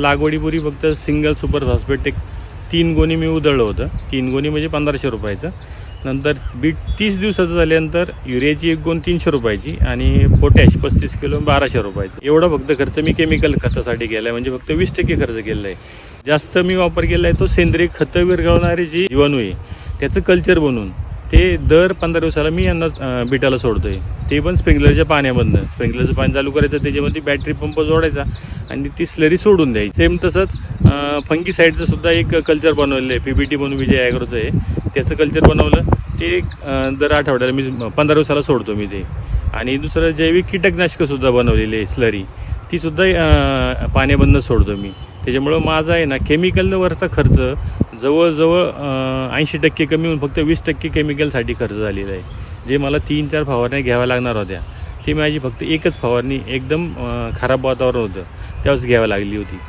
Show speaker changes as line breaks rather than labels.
लागवडीपुरी फक्त single super phosphate एक तीन गोणी मी उधळलं होतं. तीन गोणी म्हणजे पंधराशे रुपयाचं. नंतर बीट तीस दिवसाचं झाल्यानंतर युरियाची एक गोण तीनशे रुपयाची आणि पोटॅश पस्तीस किलो बाराशे रुपयाचं. एवढा फक्त खर्च मी केमिकल खतासाठी केला आहे म्हणजे फक्त वीस टक्के खर्च केलेला आहे जास्त मी वापर केला आहे तो सेंद्रिय खतं विरघळणारी जी जीवाणू आहे त्याचं कल्चर बनवून ते दर पंधरा दिवसाला मी यांना बिटाला सोडतो आहे ते पण स्प्रिंकलरच्या पाण्यामधनं. स्प्रिंकलरचं पाणी चालू करायचं त्याच्यामध्ये बॅटरी पंप जोडायचा. आणि ती स्लरी सोडून द्यायची. सेम तसंच फंगी साईडचं सुद्धा एक कल्चर बनवलेलं आहे पी बी टी बनवून विजय ॲग्रोचं आहे. त्याचं कल्चर बनवलं. ते एक दर आठवड्याला मी पंधरा दिवसाला सोडतो मी ते. आणि दुसरं जैविक कीटकनाशकंसुद्धा बनवलेली आहे स्लरी तीसुद्धा पाण्याबंद सोडतो मी. त्याच्यामुळं माझा आहे ना केमिकलवरचा खर्च जवळजवळ ऐंशी टक्के कमी होऊन फक्त वीस टक्के केमिकलसाठी खर्च झालेला आहे. जे मला तीन चार फवारण्या घ्याव्या लागणार होत्या. ती माझी फक्त एकच फवारणी एकदम खराब वातावरण होतं. त्यावेळेस घ्यावं लागली होती.